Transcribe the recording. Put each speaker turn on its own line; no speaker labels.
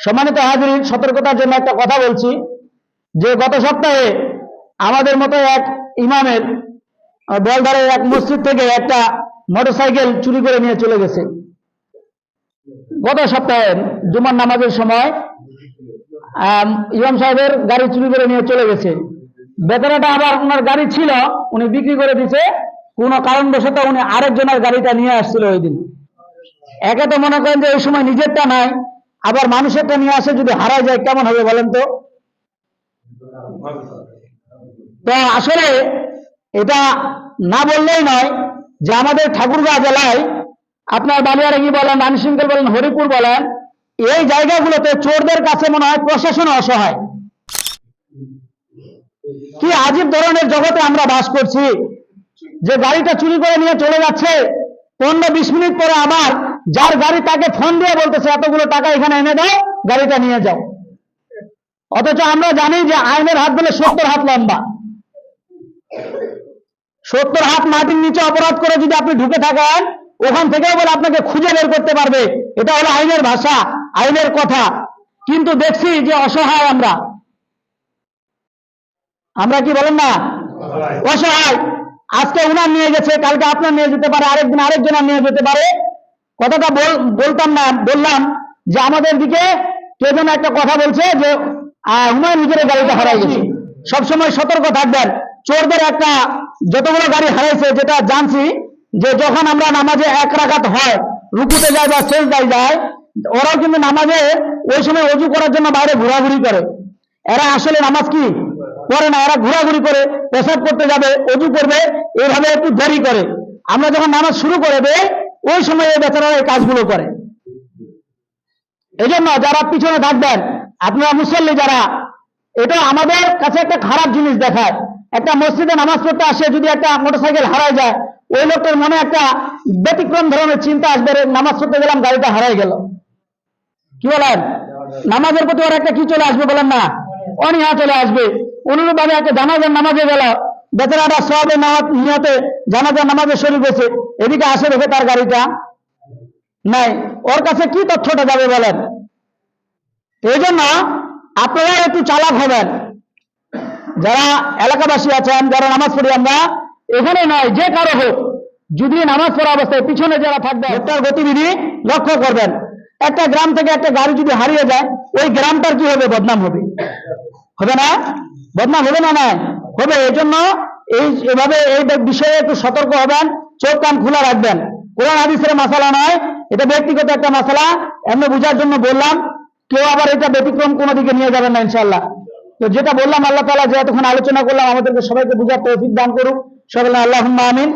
সম্মানিত হাজির সতর্কতার জন্য একটা কথা বলছি যে গত সপ্তাহে আমাদের মতো এক ইমামের আহ, বলধারে এক মসজিদ থেকে একটা মোটরসাইকেল চুরি করে নিয়ে চলে গেছে। গত সপ্তাহে জুমার নামাজের সময় ইমাম সাহেবের গাড়ি চুরি করে নিয়ে চলে গেছে। বেতনাটা আবার ওনার গাড়ি ছিল উনি বিক্রি করে দিছে কোনো কারণবশত উনি আরেকজনের গাড়িটা নিয়ে আসছিল ওই দিন। একে তো মনে করেন যে এই সময় নিজেরটা নাই আবার মানুষেরটা নিয়ে আসে, যদি হারায় যায়, কেমন হবে বলেন তো? তো আসলে এটা না বললেই নয় যে আমাদের ঠাকুরগাঁ জেলায় আপনার বালিয়ারাগি বলেন আনশৃঙ্খল বলেন, হরিপুর বলেন, এই জায়গাগুলোতে চোরদের কাছে মনে হয় প্রশাসন অসহায়। কি আজীব ধরনের জগতে আমরা বাস করছি, যে গাড়িটা চুরি করে নিয়ে চলে যাচ্ছে, পনেরো বিশ মিনিট পরে আবার যার গাড়ি তাকে ফোন দিয়ে বলতেছে এতগুলো টাকা এখানে এনে দাও গাড়িটা নিয়ে যাও। অথচ আমরা জানি যে আইনের হাত দিলে সত্তর হাত লম্বা। সত্তর হাত মাটির নিচে অপরাধ করে যদি আপনি ঢুকে থাকেন ওখান থেকেও বলে আপনাকে খুঁজে বের করতে পারবে। এটা হলো আইনের ভাষা আইনের কথা। কিন্তু দেখছি যে অসহায় আমরা। আমরা কি বলেন না? অসহায়। আজকে উনার নিয়ে গেছে কালকে আপনার নিয়ে যেতে পারে আরেকদিন আরেকজনের নিয়ে যেতে পারে। কথাটা বল- বলতাম না, বললাম যে আমাদের দিকে কে যেন একটা কথা বলছে যে হুমায়ুন হুজুরের গাড়িটা হারাই গেছে। সবসময় সতর্ক থাকবেন। চোরদের একটা যতগুলো গাড়ি হারাইছে, যেটা জানছি যে যখন আমরা নামাজে এক রাখাত হয়, রুকুতে যায় বা শেষ যায় যায় ওরাও কিন্তু নামাজে ওই সময় অজু করার জন্য বাইরে ঘোরাঘুরি করে। এরা আসলে নামাজ কি? করে না, এরা ঘোরাঘুরি করে, পেশাব করতে যাবে, অজু করবে এইভাবে একটু দেরি করে। আমরা যখন নামাজ শুরু করে দেই ওই সময় এই বেচারারা এই কাজগুলো করে। এই জন্য যারা পিছনে থাকবেন, আপনারা মুসল্লি যারা, এটা আমাদের কাছে একটা খারাপ জিনিস দেখায়। একটা মসজিদে নামাজ পড়তে আসে, যদি একটা মোটরসাইকেল হারায় যায়, ওই লোকটার মনে একটা ব্যতিক্রম ধরনের চিন্তা আসবে নামাজ পড়তে গেলাম, গাড়িটা হারাই গেল। কি বলেন? নামাজের প্রতি ওর একটা কি চলে আসবে বলেন না? অনীহা চলে আসবে। অনুরূপ ভাবে একটা জানাজার নামাজে গেল। বেচারাটা সবে নামাজ, নিয়তে জানাজার নামাজে শরীর গেছে এদিকে আসে দেখে তার গাড়িটা নাই। ওর কাছে কি তথ্যটা যাবে বলেন? এই জন্য আপনারা একটু চালাক হবেন। যারা এলাকাবাসী আছেন, যারা নামাজ পড়ি, আমরা এখানে নয়, যে কারও হোক, যদি নামাজ পড়া অবস্থায় পিছনে যারা থাকবে তার গতিবিধি লক্ষ্য করবেন। একটা গ্রাম থেকে একটা গাড়ি যদি হারিয়ে যায়, ওই গ্রামটার কি হবে? বদনাম হবে। হবে না? বদনাম হবে না না হবে এই জন্য এই, এভাবে এই বিষয়ে একটু সতর্ক হবেন, চোখ কান খোলা রাখবেন। কোরআন হাদিসের মশালা নয়, এটা ব্যক্তিগত একটা মশালা, এমনি বোঝার জন্য বললাম, কেউ আবার এটা ব্যতিক্রম কোনো দিকে নিয়ে যাবেন না ইনশাল্লাহ তো যেটা বললাম, আল্লাহ তালা যে এতক্ষণ আলোচনা করলাম, আমাদেরকে সবাইকে বুঝার তৌফিক দান করুক। সবাই আল্লাহ আমিন।